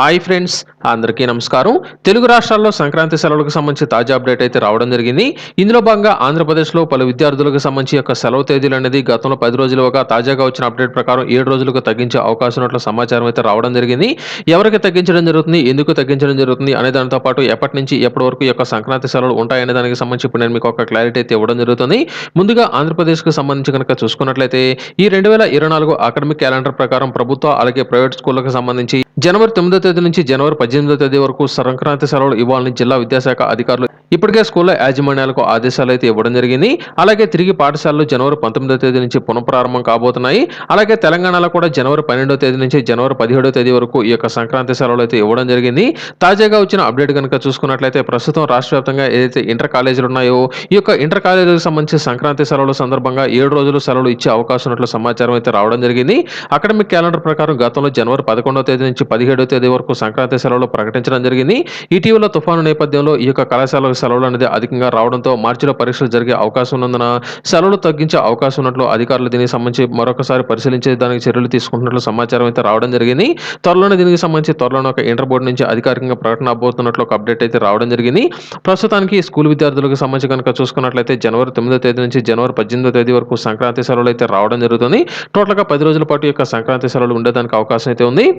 Hi friends అందరికీ నమస్కారం. తెలుగు రాష్ట్రాల్లో సంక్రాంతి సెలవులకు సంబంధించి తాజా అప్డేట్ అయితే రావడం జరిగింది. ఇందులో భాగంగా ఆంధ్రప్రదేశ్లో పలు విద్యార్థులకు సంబంధించి యొక్క సెలవు తేదీలు అనేది గతంలో పది రోజులుగా తాజాగా వచ్చిన అప్డేట్ ప్రకారం ఏడు రోజులకు తగ్గించే అవకాశం ఉన్నట్లు సమాచారం అయితే రావడం జరిగింది. ఎవరికి తగ్గించడం జరుగుతుంది ఎందుకు తగ్గించడం జరుగుతుంది అనే దానితో పాటు ఎప్పటి నుంచి ఎప్పటి వరకు యొక్క సంక్రాంతి సెలవులు ఉంటాయనే దానికి సంబంధించి ఇప్పుడు నేను మీకు ఒక క్లారిటీ అయితే ఇవ్వడం జరుగుతుంది. ముందుగా ఆంధ్రప్రదేశ్కి సంబంధించి కనుక చూసుకున్నట్లయితే ఈ రెండు వేల ఇరవై నాలుగు అకాడమిక్ క్యాలెండర్ ప్రకారం ప్రభుత్వ అలాగే ప్రైవేట్ స్కూళ్ళకు సంబంధించి జనవరి తొమ్మిదో తేదీ నుంచి జనవరి పద్దెనిమిదో తేదీ వరకు సంక్రాంతి సెలవులు ఇవ్వాలని జిల్లా విద్యాశాఖ అధికారులు ఇప్పటికే స్కూల్లో యాజమాన్యాలకు ఆదేశాలు అయితే ఇవ్వడం జరిగింది. అలాగే తిరిగి పాఠశాలలు జనవరి పంతొమ్మిదో తేదీ నుంచి పునఃప్రారంభం కాబోతున్నాయి. అలాగే తెలంగాణలో కూడా జనవరి పన్నెండో తేదీ నుంచి జనవరి పదిహేడో తేదీ వరకు ఈ యొక్క సంక్రాంతి సెలవులు అయితే ఇవ్వడం జరిగింది. తాజాగా వచ్చిన అప్డేట్ కనుక చూసుకున్నట్లయితే ప్రస్తుతం రాష్ట్ర వ్యాప్తంగా ఏదైతే ఇంటర్ కాలేజీలు ఉన్నాయో ఈ యొక్క ఇంటర్ కాలేజీలకు సంబంధించి సంక్రాంతి సెలవుల సందర్భంగా ఏడు రోజులు సెలవులు ఇచ్చే అవకాశం ఉన్నట్లు సమాచారం అయితే రావడం జరిగింది. అకాడమిక్ క్యాలెండర్ ప్రకారం గతంలో జనవరి పదకొండో తేదీ నుంచి పదిహేడో తేదీ వరకు సంక్రాంతి సెలవులు ప్రకటించడం జరిగింది. ఇటీవల తుఫాను నేపథ్యంలో ఈ యొక్క కళాశాల సెలవులు అనేది అధికంగా రావడంతో మార్చిలో పరీక్షలు జరిగే అవకాశం ఉన్నందున సెలవులు తగ్గించే అవకాశం ఉన్నట్లు అధికారులు దీనికి సంబంధించి మరొకసారి పరిశీలించే దానికి చర్యలు తీసుకుంటున్నట్లు సమాచారం అయితే రావడం జరిగింది. త్వరలోనే దీనికి సంబంధించి త్వరలోనే ఒక ఇంటర్ బోర్డు నుంచి అధికారికంగా ప్రకటన అవబోతున్నట్లు ఒక అప్డేట్ అయితే రావడం జరిగింది. ప్రస్తుతానికి స్కూల్ విద్యార్థులకు సంబంధించి కనుక చూసుకున్నట్లయితే జనవరి తొమ్మిదో తేదీ నుంచి జనవరి పద్దెనిమిదో తేదీ వరకు సంక్రాంతి సెలవులు అయితే రావడం జరుగుతుంది. టోటల్గా పది రోజుల పాటు యొక్క సంక్రాంతి సెలవులు ఉండేదానికి అవకాశం అయితే ఉంది.